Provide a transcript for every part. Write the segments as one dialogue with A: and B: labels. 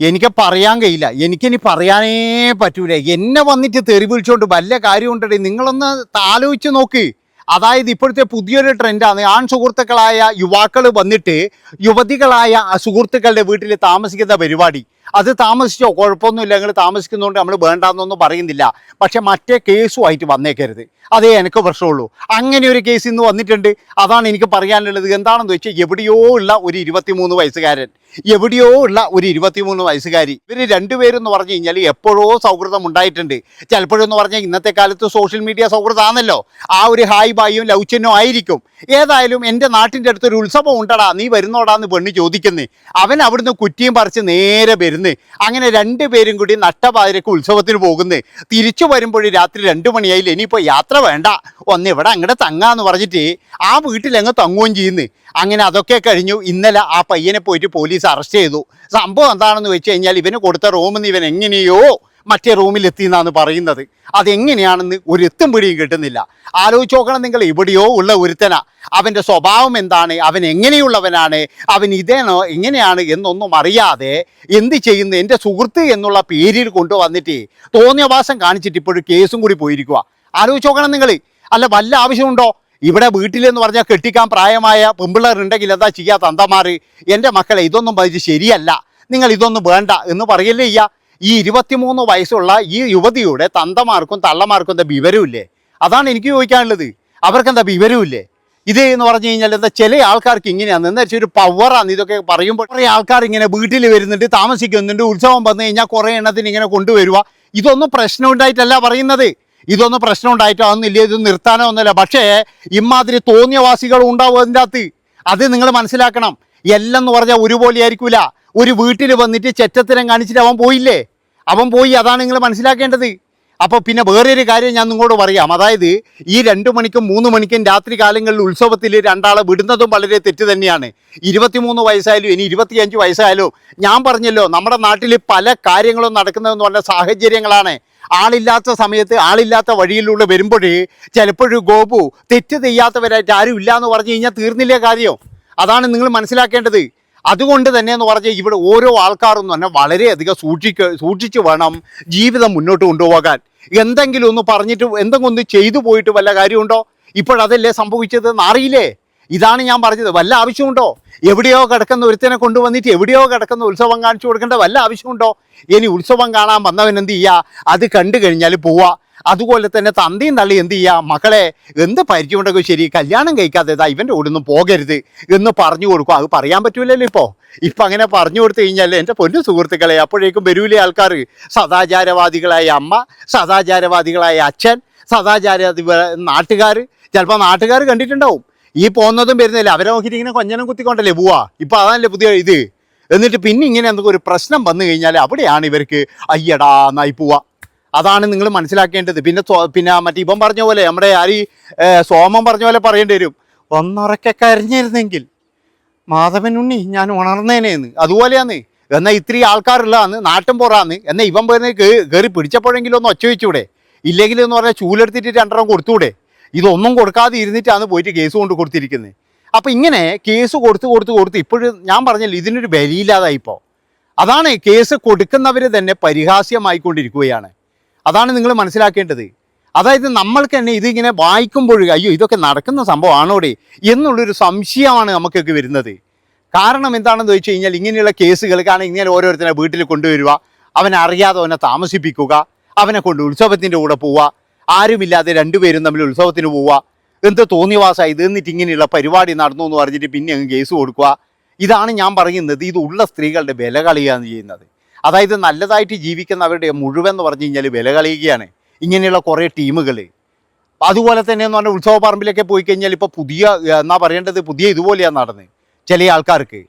A: എനിക്ക് പറയാൻ കഴിയില്ല. എനിക്കിനി പറയാനേ പറ്റൂല. എന്നെ വന്നിട്ട് തെറി വിളിച്ചോണ്ട് വല്ല കാര്യമുണ്ടേ നിങ്ങളൊന്ന് ആലോചിച്ച് നോക്ക്. അതായത് ഇപ്പോഴത്തെ പുതിയൊരു ട്രെൻഡാണ്. ആൺ സുഹൃത്തുക്കളായ യുവാക്കൾ വന്നിട്ട് യുവതികളായ സുഹൃത്തുക്കളുടെ വീട്ടിൽ താമസിക്കുന്ന പരിപാടി. അത് താമസിച്ചോ? കുഴപ്പമൊന്നുമില്ല. നിങ്ങൾ താമസിക്കുന്നതുകൊണ്ട് നമ്മൾ വേണ്ടാന്നൊന്നും പറയുന്നില്ല. പക്ഷേ മറ്റേ കേസുമായിട്ട് വന്നേക്കരുത്. അതേ എനിക്ക് പ്രശ്നമുള്ളൂ. അങ്ങനെ ഒരു കേസ് ഇന്ന് വന്നിട്ടുണ്ട്. അതാണ് എനിക്ക് പറയാനുള്ളത്. എന്താണെന്ന് വെച്ചാൽ എവിടെയോ ഉള്ള ഒരു ഇരുപത്തിമൂന്ന് വയസ്സുകാരൻ. എവിടെയോ ഉള്ള ഒരു ഇരുപത്തിമൂന്ന് വയസ്സുകാരി. ഇവർ രണ്ടുപേരും എന്ന് പറഞ്ഞു കഴിഞ്ഞാൽ എപ്പോഴോ സൗഹൃദം ഉണ്ടായിട്ടുണ്ട്. ചിലപ്പോഴെന്ന് പറഞ്ഞാൽ ഇന്നത്തെ കാലത്ത് സോഷ്യൽ മീഡിയ സൗഹൃദമാണല്ലോ ആ ഒരു ഹായ് ബായും ലൗച്ചനോ ആയിരിക്കും. ഏതായാലും എന്റെ നാട്ടിന്റെ അടുത്തൊരു ഉത്സവം ഉണ്ടടാ. നീ വരുന്നോടാന്ന് പെണ്ണ് ചോദിക്കുന്നേ. അവൻ അവിടുന്ന് കുറ്റിയും പറിച്ച് നേരെ വരുന്നേ. അങ്ങനെ രണ്ടുപേരും കൂടി നട്ടപാതിരക്ക് ഉത്സവത്തിന് പോകുന്നേ. തിരിച്ചു വരുമ്പോൾ രാത്രി രണ്ടു മണിയായി ഇനിയിപ്പോൾ യാത്ര വേണ്ട. ഒന്ന് ഇവിടെ അങ്ങോട്ട് തങ്ങാന്ന് പറഞ്ഞിട്ട് ആ വീട്ടിലങ്ങ് തങ്ങുകയും ചെയ്യുന്നു. അങ്ങനെ അതൊക്കെ കഴിഞ്ഞു. ഇന്നലെ ആ പയ്യനെ പോയിട്ട് പോലീസ് അറസ്റ്റ് ചെയ്തു. സംഭവം എന്താണെന്ന് വെച്ച് കഴിഞ്ഞാൽ ഇവന് കൊടുത്ത റൂമിൽ നിന്ന് ഇവൻ എങ്ങനെയോ മറ്റേ റൂമിൽ എത്തി എന്നാണ് പറയുന്നത്. അതെങ്ങനെയാണെന്ന് ഒരു എത്തും പിടിയും കിട്ടുന്നില്ല. ആലോചിച്ച് നോക്കണം നിങ്ങൾ എവിടെയോ ഉള്ള ഒരുത്തന. അവന്റെ സ്വഭാവം എന്താണ്? അവൻ എങ്ങനെയുള്ളവനാണ്? അവൻ ഇതേണോ എങ്ങനെയാണ് എന്നൊന്നും അറിയാതെ എന്ത് ചെയ്യുന്നു? എന്റെ സുഹൃത്ത് എന്നുള്ള പേരിൽ കൊണ്ടുവന്നിട്ട് തോന്നിയവാസം കാണിച്ചിട്ട് ഇപ്പോഴും കേസും കൂടി പോയിരിക്കുക ആലോചിച്ച് നോക്കണം നിങ്ങൾ. അല്ല വല്ല ആവശ്യമുണ്ടോ? ഇവിടെ വീട്ടിലെന്ന് പറഞ്ഞാൽ കെട്ടിക്കാൻ പ്രായമായ പെമ്പിള്ളേർ ഉണ്ടെങ്കിൽ എന്താ ചെയ്യാത്ത അന്തമാർ എന്റെ മക്കളെ ഇതൊന്നും പതിച്ച് ശരിയല്ല. നിങ്ങൾ ഇതൊന്നും വേണ്ട എന്ന് പറയല്ലേ ചെയ്യാ ഈ ഇരുപത്തിമൂന്ന് വയസ്സുള്ള ഈ യുവതിയുടെ തന്തമാർക്കും തള്ളമാർക്കും എന്താ വിവരമില്ലേ? അതാണ് എനിക്ക് ചോദിക്കാനുള്ളത്. അവർക്ക് അവർക്കെന്താ വിവരമില്ലേ? ഇത് എന്ന് പറഞ്ഞു കഴിഞ്ഞാൽ എന്താ ചില ആൾക്കാർക്ക് ഇങ്ങനെയാണ്. എന്താ വെച്ചാൽ ഒരു പവറാണ് ഇതൊക്കെ പറയുമ്പോൾ കുറേ ആൾക്കാർ ഇങ്ങനെ വീട്ടിൽ വരുന്നുണ്ട് താമസിക്കുന്നുണ്ട് ഉത്സവം വന്നു കഴിഞ്ഞാൽ കുറേ എണ്ണത്തിന് ഇങ്ങനെ കൊണ്ടുവരിക. ഇതൊന്നും പ്രശ്നം ഉണ്ടായിട്ടല്ല പറയുന്നത്. ഇതൊന്നും പ്രശ്നം ഉണ്ടായിട്ടോ? ഒന്നുമില്ല ഇത് നിർത്താനോ ഒന്നുമില്ല. പക്ഷേ ഇമാതിരി തോന്നിയവാസികൾ ഉണ്ടാവും അതിന്റെ അത് നിങ്ങൾ മനസ്സിലാക്കണം. എല്ലാം എന്ന് പറഞ്ഞാൽ ഒരുപോലെ ആയിരിക്കൂല. ഒരു വീട്ടിൽ വന്നിട്ട് ചെറ്റത്തരം കാണിച്ചിട്ട് അവൻ പോയില്ലേ? അവൻ പോയി അതാണ് നിങ്ങൾ മനസ്സിലാക്കേണ്ടത്. അപ്പോൾ പിന്നെ വേറൊരു കാര്യം ഞാൻ നിങ്ങളോട് പറയാം. അതായത് ഈ രണ്ട് മണിക്കും മൂന്ന് മണിക്കും രാത്രി കാലങ്ങളിൽ ഉത്സവത്തിൽ രണ്ടാളെ വിടുന്നതും വളരെ തെറ്റ് തന്നെയാണ്. ഇരുപത്തിമൂന്ന് വയസ്സായാലും ഇനി ഇരുപത്തിയഞ്ച് വയസ്സായാലും ഞാൻ പറഞ്ഞല്ലോ നമ്മുടെ നാട്ടിൽ പല കാര്യങ്ങളും നടക്കുന്നതെന്ന് പറഞ്ഞ സാഹചര്യങ്ങളാണ്. ആളില്ലാത്ത സമയത്ത് ആളില്ലാത്ത വഴിയിലൂടെ വരുമ്പോഴേ ചിലപ്പോഴും ഗോപു തെറ്റ് ചെയ്യാത്തവരായിട്ട് ആരും ഇല്ല എന്ന് പറഞ്ഞു കഴിഞ്ഞാൽ തീർന്നില്ലേ കാര്യം. അതാണ് നിങ്ങൾ മനസ്സിലാക്കേണ്ടത്. അതുകൊണ്ട് തന്നെ എന്ന് പറഞ്ഞാൽ ഇവിടെ ഓരോ ആൾക്കാരും തന്നെ വളരെയധികം സൂക്ഷിക്ക സൂക്ഷിച്ച് വേണം ജീവിതം മുന്നോട്ട് കൊണ്ടുപോകാൻ. എന്തെങ്കിലും ഒന്ന് പറഞ്ഞിട്ട് എന്തെങ്കിലും ഒന്ന് ചെയ്തു പോയിട്ട് വല്ല കാര്യമുണ്ടോ? ഇപ്പോഴതല്ലേ സംഭവിച്ചത് എന്നറിയില്ലേ ഇതാണ് ഞാൻ പറഞ്ഞത്. വല്ല ആവശ്യമുണ്ടോ? എവിടെയോ കിടക്കുന്ന ഒരുത്തനെ കൊണ്ടുവന്നിട്ട് എവിടെയോ കിടക്കുന്ന ഉത്സവം കാണിച്ചു കൊടുക്കേണ്ട വല്ല ആവശ്യമുണ്ടോ? ഇനി ഉത്സവം കാണാൻ വന്നവൻ എന്ത് ചെയ്യുക അത് കണ്ടു കഴിഞ്ഞാൽ പോവാ. അതുപോലെ തന്നെ തന്തയും തള്ളി എന്ത് ചെയ്യുക മക്കളെ എന്ത് പരിചയമുണ്ടെങ്കിൽ ശരി കല്യാണം കഴിക്കാതെ ഇതാ ഇവന്റെ ഒന്നും പോകരുത് എന്ന് പറഞ്ഞു കൊടുക്കും. അത് പറയാൻ പറ്റൂലല്ലോ ഇപ്പോൾ ഇപ്പം അങ്ങനെ പറഞ്ഞു കൊടുത്തു കഴിഞ്ഞാൽ എന്റെ പൊന്നു സുഹൃത്തുക്കളെ അപ്പോഴേക്കും വരൂലേ ആൾക്കാർ സദാചാരവാദികളായ അമ്മ സദാചാരവാദികളായ അച്ഛൻ സദാചാരവാദി നാട്ടുകാർ ചിലപ്പോൾ നാട്ടുകാർ കണ്ടിട്ടുണ്ടാവും. ഈ പോകുന്നതും വരുന്നില്ല. അവരെ നോക്കിയിട്ട് ഇങ്ങനെ കൊഞ്ഞനം കുത്തിക്കൊണ്ടല്ലേ പോവാ? ഇപ്പം അതാണല്ലേ പുതിയ ഇത്. എന്നിട്ട് പിന്നെ ഇങ്ങനെ എന്തൊക്കെ ഒരു പ്രശ്നം വന്നു കഴിഞ്ഞാൽ അവിടെയാണ് ഇവർക്ക് അയ്യടാ എന്നായി പോവാ. അതാണ് നിങ്ങൾ മനസ്സിലാക്കേണ്ടത്. പിന്നെ പിന്നെ മറ്റേ ഇപ്പം പറഞ്ഞ പോലെ നമ്മുടെ ആര് സോമം സോമൻ പറഞ്ഞ പോലെ പറയേണ്ടി വരും. ഒന്നുറക്കെ കരഞ്ഞിരുന്നെങ്കിൽ മാധവൻ ഉണ്ണി ഞാൻ ഉണർന്നേനേന്ന്. അതുപോലെയാന്ന്. എന്നാൽ ഇത്തിരി ആൾക്കാരുള്ളതാന്ന് നാട്ടും പുറാന്ന് എന്നാൽ ഇവൻ പോയി കയറി പിടിച്ചപ്പോഴെങ്കിലും ഒന്ന് ഒച്ച വെച്ചൂടെ ഇല്ലെങ്കിൽ എന്ന് പറഞ്ഞാൽ ചൂലെടുത്തിട്ട് രണ്ടെണ്ണം കൊടുത്തൂടെ. ഇതൊന്നും കൊടുക്കാതെ ഇരുന്നിട്ടാണ് പോയിട്ട് കേസ് കൊണ്ട് കൊടുത്തിരിക്കുന്നത് അപ്പോൾ ഇങ്ങനെ കേസ് കൊടുത്ത് കൊടുത്ത് കൊടുത്ത് ഇപ്പോഴും ഞാൻ പറഞ്ഞല്ലോ ഇതിനൊരു വിലയില്ലാതായിപ്പോൾ അതാണ് കേസ് കൊടുക്കുന്നവർ തന്നെ പരിഹാസ്യമായിക്കൊണ്ടിരിക്കുകയാണ്. അതാണ് നിങ്ങൾ മനസ്സിലാക്കേണ്ടത്. അതായത് നമ്മൾക്ക് തന്നെ ഇതിങ്ങനെ വായിക്കുമ്പോൾ അയ്യോ ഇതൊക്കെ നടക്കുന്ന സംഭവമാണോടെ എന്നുള്ളൊരു സംശയമാണ് നമുക്കൊക്കെ വരുന്നത്. കാരണം എന്താണെന്ന് വെച്ച് കഴിഞ്ഞാൽ ഇങ്ങനെയുള്ള കേസുകൾ കാരണം ഇങ്ങനെ ഓരോരുത്തരെ വീട്ടിൽ കൊണ്ടുവരിക അവനെ അറിയാതെ അവനെ താമസിപ്പിക്കുക അവനെ കൊണ്ട് ഉത്സവത്തിന്റെ കൂടെ പോവുക ആരുമില്ലാതെ രണ്ടുപേരും തമ്മിൽ ഉത്സവത്തിന് പോവുക. എന്ത് തോന്നിവാസാ ഇത്? എന്നിട്ട് ഇങ്ങനെയുള്ള പരിപാടി നടന്നു എന്ന് പറഞ്ഞിട്ട് പിന്നെ അങ്ങ് കേസ് കൊടുക്കുക. ഇതാണ് ഞാൻ പറയുന്നത്. ഇത് ഉള്ള സ്ത്രീകളുടെ വില കളിയാണ് ചെയ്യുന്നത്. അതായത് നല്ലതായിട്ട് ജീവിക്കുന്നവരുടെ മുഴുവൻ എന്ന് പറഞ്ഞു കഴിഞ്ഞാൽ വില കളിയുകയാണ്. ഇങ്ങനെയുള്ള കുറേ ടീമുകൾ. അതുപോലെ തന്നെ എന്ന് പറഞ്ഞാൽ ഉത്സവ പറമ്പിലൊക്കെ പോയി കഴിഞ്ഞാൽ ഇപ്പോൾ പുതിയ എന്നാ പറയേണ്ടത്? പുതിയ ഇതുപോലെയാണ് നടന്നത് ചില ആൾക്കാർക്ക്.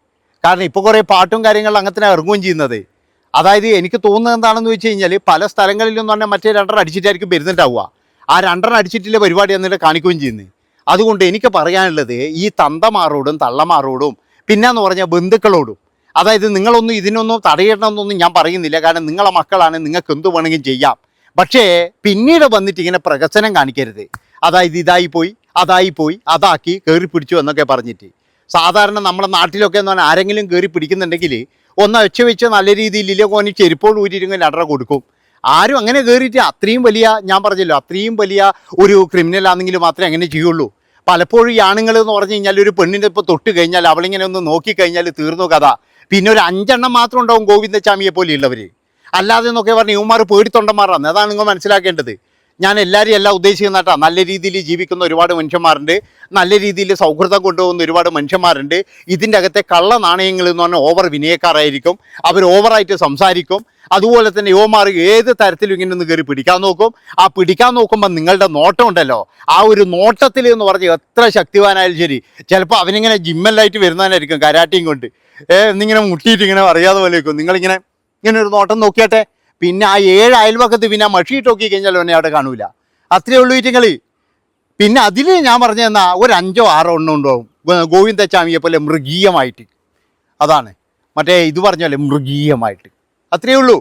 A: കാരണം ഇപ്പോൾ കുറേ പാട്ടും കാര്യങ്ങളും അങ്ങനെ ഇറങ്ങുകയും ചെയ്യുന്നത്. അതായത് എനിക്ക് തോന്നുന്നത് എന്താണെന്ന് വെച്ച് കഴിഞ്ഞാൽ പല സ്ഥലങ്ങളിലും തന്നെ മറ്റേ രണ്ടര അടിച്ചിട്ടായിരിക്കും വരുന്നുണ്ടാവുക. ആ രണ്ടര അടിച്ചിട്ടില്ല പരിപാടി എന്നിട്ട് കാണിക്കുകയും ചെയ്യുന്നത് അതുകൊണ്ട് എനിക്ക് പറയാനുള്ളത് ഈ തന്തമാരോടും തള്ളമാരോടും പിന്നെന്ന് പറഞ്ഞാൽ ബന്ധുക്കളോടും അതായത് നിങ്ങളൊന്നും ഇതിനൊന്നും തടയിടണമെന്നൊന്നും ഞാൻ പറയുന്നില്ല. കാരണം നിങ്ങളെ മക്കളാണ് നിങ്ങൾക്ക് എന്ത് വേണമെങ്കിലും ചെയ്യാം. പക്ഷേ പിന്നീട് വന്നിട്ട് ഇങ്ങനെ പ്രകസനം കാണിക്കരുത്. അതായത് ഇതായി പോയി അതായി പോയി അതാക്കി കയറി പിടിച്ചു എന്നൊക്കെ പറഞ്ഞിട്ട്. സാധാരണ നമ്മുടെ നാട്ടിലൊക്കെ എന്ന് പറഞ്ഞാൽ ആരെങ്കിലും കയറി പിടിക്കുന്നുണ്ടെങ്കിൽ ഒന്ന് ഒച്ച വെച്ച് നല്ല രീതിയിൽ ഇല്ല കോനി ചെരുപ്പോട് ഊരിയിരുന്നെങ്കിൽ അടറ കൊടുക്കും. ആരും അങ്ങനെ കയറിയിട്ട് അത്രയും വലിയ ഞാൻ പറഞ്ഞല്ലോ അത്രയും വലിയ ഒരു ക്രിമിനൽ ആണെങ്കിൽ മാത്രമേ അങ്ങനെ ചെയ്യുള്ളൂ. പലപ്പോഴും ഈ ആണുങ്ങൾ എന്ന് പറഞ്ഞു കഴിഞ്ഞാൽ ഒരു പെണ്ണിന്റെ ഇപ്പോൾ തൊട്ട് കഴിഞ്ഞാൽ അവളിങ്ങനെ ഒന്ന് നോക്കിക്കഴിഞ്ഞാൽ തീർന്നു കഥ. പിന്നെ ഒരു അഞ്ചെണ്ണം മാത്രം ഉണ്ടാവും ഗോവിന്ദച്ചാമിയെ പോലെയുള്ളവർ അല്ലാതെ എന്നൊക്കെ പറഞ്ഞ് ഇവന്മാർ പേടിത്തൊണ്ടന്മാരാണ്. അതാണ് നിങ്ങൾ മനസ്സിലാക്കേണ്ടത്. ഞാൻ എല്ലാവരും എല്ലാം ഉദ്ദേശിക്കുന്ന കേട്ടോ നല്ല രീതിയിൽ ജീവിക്കുന്ന ഒരുപാട് മനുഷ്യന്മാരുണ്ട്. നല്ല രീതിയിൽ സൗഹൃദം കൊണ്ടുപോകുന്ന ഒരുപാട് മനുഷ്യന്മാരുണ്ട്. ഇതിന്റെ അകത്തെ കള്ള നാണയങ്ങൾ എന്ന് പറഞ്ഞാൽ ഓവർ വിനയക്കാരായിരിക്കും. അവർ ഓവറായിട്ട് സംസാരിക്കും. അതുപോലെ തന്നെ യുവമാർ ഏത് തരത്തിലും ഇങ്ങനെ ഒന്ന് കയറി പിടിക്കാൻ നോക്കും. ആ പിടിക്കാൻ നോക്കുമ്പോൾ നിങ്ങളുടെ നോട്ടം ഉണ്ടല്ലോ. ആ ഒരു നോട്ടത്തിൽ എന്ന് പറഞ്ഞ് എത്ര ശക്തിവാനായാലും ശരി ചിലപ്പോൾ അവനിങ്ങനെ ജിമ്മെല്ലായിട്ട് വരുന്നവനായിരിക്കും കരാട്ടിയും കൊണ്ട്. ഏ എന്നിങ്ങനെ മുട്ടിയിട്ട് ഇങ്ങനെ അറിയാതെ പോലെ വെക്കും നിങ്ങളിങ്ങനെ ഇങ്ങനെ ഒരു നോട്ടം നോക്കിയാട്ടെ? പിന്നെ ആ ഏഴ് അയൽവക്കത്ത് പിന്നെ മഷിയിട്ട് നോക്കി കഴിഞ്ഞാൽ അവനെ അവിടെ കാണൂല. അത്രേ ഉള്ളൂ ഇറ്റുങ്ങൾ പിന്നെ അതിൽ ഞാൻ പറഞ്ഞു തന്നാ ഒരു അഞ്ചോ ആറോ എണ്ണം ഉണ്ടാവും ഗോവിന്ദച്ചാമിയെ പോലെ മൃഗീയമായിട്ട്. അതാണ്. മറ്റേ ഇത് പറഞ്ഞല്ലേ മൃഗീയമായിട്ട്. അത്രയേ ഉള്ളൂ.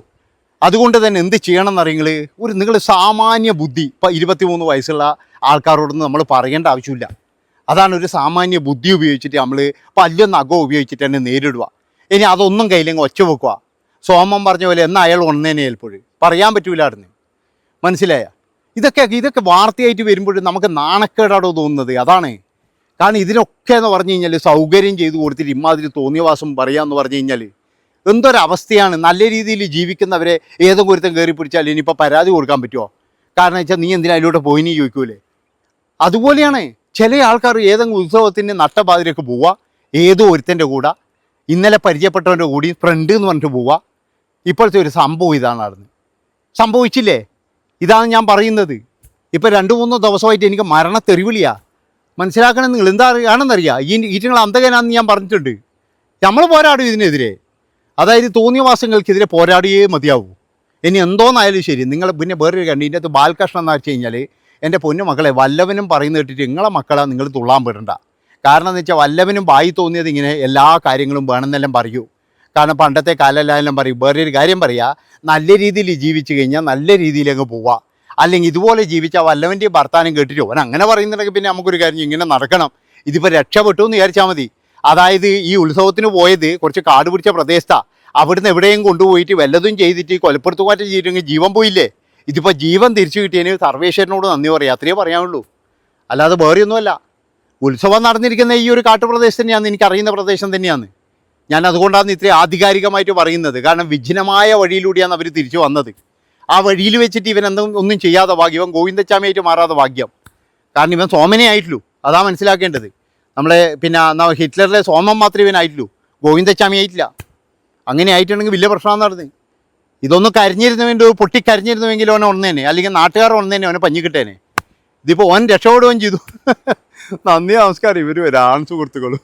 A: അതുകൊണ്ട് തന്നെ എന്ത് ചെയ്യണം എന്നറിയങ്ങൾ ഒരു നിങ്ങൾ സാമാന്യ ബുദ്ധി ഇപ്പം ഇരുപത്തിമൂന്ന് വയസ്സുള്ള ആൾക്കാരോടൊന്നും നമ്മൾ പറയേണ്ട ആവശ്യമില്ല. അതാണ് ഒരു സാമാന്യ ബുദ്ധി ഉപയോഗിച്ചിട്ട് നമ്മൾ പല്ലൊന്ന് അകം ഉപയോഗിച്ചിട്ട് തന്നെ നേരിടുക. ഇനി അതൊന്നും കയ്യിലെങ്കിൽ ഒച്ച വെക്കുക. സോമൻ പറഞ്ഞ പോലെ എന്നാ അയാൾ ഒന്നേനെ ഏൽപ്പോഴും? പറയാൻ പറ്റൂലായിരുന്നു മനസ്സിലായ? ഇതൊക്കെ ഇതൊക്കെ വാർത്തയായിട്ട് വരുമ്പോഴും നമുക്ക് നാണക്കേടാടോ തോന്നുന്നത്? അതാണ്. കാരണം ഇതിനൊക്കെ എന്ന് പറഞ്ഞു കഴിഞ്ഞാൽ സൗകര്യം ചെയ്തു കൊടുത്തിട്ട് ഇമ്മാതിരി തോന്നിയവാസം പറയാമെന്ന് പറഞ്ഞു കഴിഞ്ഞാൽ എന്തൊരവസ്ഥയാണ്? നല്ല രീതിയിൽ ജീവിക്കുന്നവരെ ഏതെങ്കിലും ഒരുത്തം കയറി പിടിച്ചാൽ ഇനിയിപ്പോൾ പരാതി കൊടുക്കാൻ പറ്റുമോ കാരണം വെച്ചാൽ നീ എന്തിനാ അതിലൂടെ പോയിനി ചോദിക്കൂലേ? അതുപോലെയാണ് ചില ആൾക്കാർ ഏതെങ്കിലും ഉത്സവത്തിന് നട്ടപാതിരൊക്കെ പോവുക ഏതോ ഒരുത്തന്റെ കൂടെ ഇന്നലെ പരിചയപ്പെട്ടവന്റെ കൂടി ഫ്രണ്ട് എന്ന് പറഞ്ഞിട്ട് പോവുക ഇപ്പോഴത്തെ ഒരു സംഭവം ഇതാണ് നടന്നത് സംഭവിച്ചില്ലേ? ഇതാണ് ഞാൻ പറയുന്നത്. ഇപ്പം രണ്ട് മൂന്ന് ദിവസമായിട്ട് എനിക്ക് മരണ തെറിവിളിയാ മനസ്സിലാക്കണം നിങ്ങൾ എന്താ ആണെന്നറിയാം? ഈ ഈറ്റങ്ങൾ അന്തകനാന്ന് ഞാൻ പറഞ്ഞിട്ടുണ്ട്. നമ്മൾ പോരാടും ഇതിനെതിരെ. അതായത് തോന്നിയവാസങ്ങൾക്കെതിരെ പോരാടിയേ മതിയാവൂ. ഇനി എന്തോന്നായാലും ശരി നിങ്ങൾ പിന്നെ വേറൊരു കണ്ടി ഇതിന്റെ അകത്ത് ബാലകൃഷ്ണൻ എന്ന് വെച്ച് കഴിഞ്ഞാൽ എന്റെ പൊന്നു മക്കളെ വല്ലവനും പറയുന്ന കേട്ടിട്ട് നിങ്ങളെ മക്കളെ നിങ്ങൾ തുള്ളാൻ പെടണ്ട. കാരണം എന്ന് വെച്ചാൽ വല്ലവനും വായി തോന്നിയത് ഇങ്ങനെ എല്ലാ കാര്യങ്ങളും വേണമെന്നെല്ലാം പറയൂ. കാരണം പണ്ടത്തെ കാലമെല്ലാം പറയും വേറൊരു കാര്യം പറയാ നല്ല രീതിയിൽ ജീവിച്ചു കഴിഞ്ഞാൽ നല്ല രീതിയിലങ്ങ് പോവാ. അല്ലെങ്കിൽ ഇതുപോലെ ജീവിച്ച വല്ലവന്റെ ഭർത്താനം കേട്ടിട്ട് അവൻ അങ്ങനെ പറയുന്നുണ്ടെങ്കിൽ പിന്നെ നമുക്കൊരു കാര്യം ഇങ്ങനെ നടക്കണം. ഇതിപ്പോൾ രക്ഷപ്പെട്ടു എന്ന് വിചാരിച്ചാൽ മതി. അതായത് ഈ ഉത്സവത്തിന് പോയത് കുറച്ച് കാട് പിടിച്ച പ്രദേശത്താണ് അവിടുന്ന് എവിടെയും കൊണ്ടുപോയിട്ട് വല്ലതും ചെയ്തിട്ട് കൊലപ്പെടുത്തുമാറ്റം ചെയ്തിട്ടെങ്കിൽ ജീവൻ പോയില്ലേ? ഇതിപ്പോൾ ജീവൻ തിരിച്ചു കിട്ടിയതിന് സർവേശ്വരനോട് നന്ദി പറയാം. അത്രയേ പറയാനുള്ളൂ. അല്ലാതെ വേറെയൊന്നുമല്ല. ഉത്സവം നടന്നിരിക്കുന്ന ഈ ഒരു കാട്ടുപ്രദേശം തന്നെയാണ് എനിക്കറിയുന്ന പ്രദേശം തന്നെയാണ് ഞാൻ അതുകൊണ്ടാണ് ഇത്രയും ആധികാരികമായിട്ട് പറയുന്നത്. കാരണം വിഘ്നമായ വഴിയിലൂടെയാണ് അവർ തിരിച്ചു വന്നത്. ആ വഴിയിൽ വെച്ചിട്ട് ഇവൻ എന്തും ഒന്നും ചെയ്യാതെ ഭാഗ്യം ഇവൻ ഗോവിന്ദച്ചാമിയായിട്ട് മാറാതെ ഭാഗ്യം. കാരണം ഇവൻ സോമനെ ആയിട്ടുള്ളൂ. അതാ മനസ്സിലാക്കേണ്ടത്. നമ്മളെ പിന്നെ ഹിറ്റ്ലറിലെ സോമം മാത്രം ഇവനായിട്ടുള്ളൂ ഗോവിന്ദച്ചാമി ആയിട്ടില്ല. അങ്ങനെ ആയിട്ടുണ്ടെങ്കിൽ വലിയ പ്രശ്നമാണ് നടന്നത് ഇതൊന്ന് കരഞ്ഞിരുന്നുവെങ്കിൽ പൊട്ടി കരിഞ്ഞിരുന്നുവെങ്കിൽ ഓനെ ഒന്നേനെ അല്ലെങ്കിൽ നാട്ടുകാർ ഒന്നേനെ അവനെ പഞ്ഞിക്കിട്ടേനെ ഇതിപ്പോൾ ഓൻ രക്ഷപ്പെടുകയും ചെയ്തു. നന്ദി നമസ്കാരം. ഇവർ വരാൻ സുഹൃത്തുക്കളും.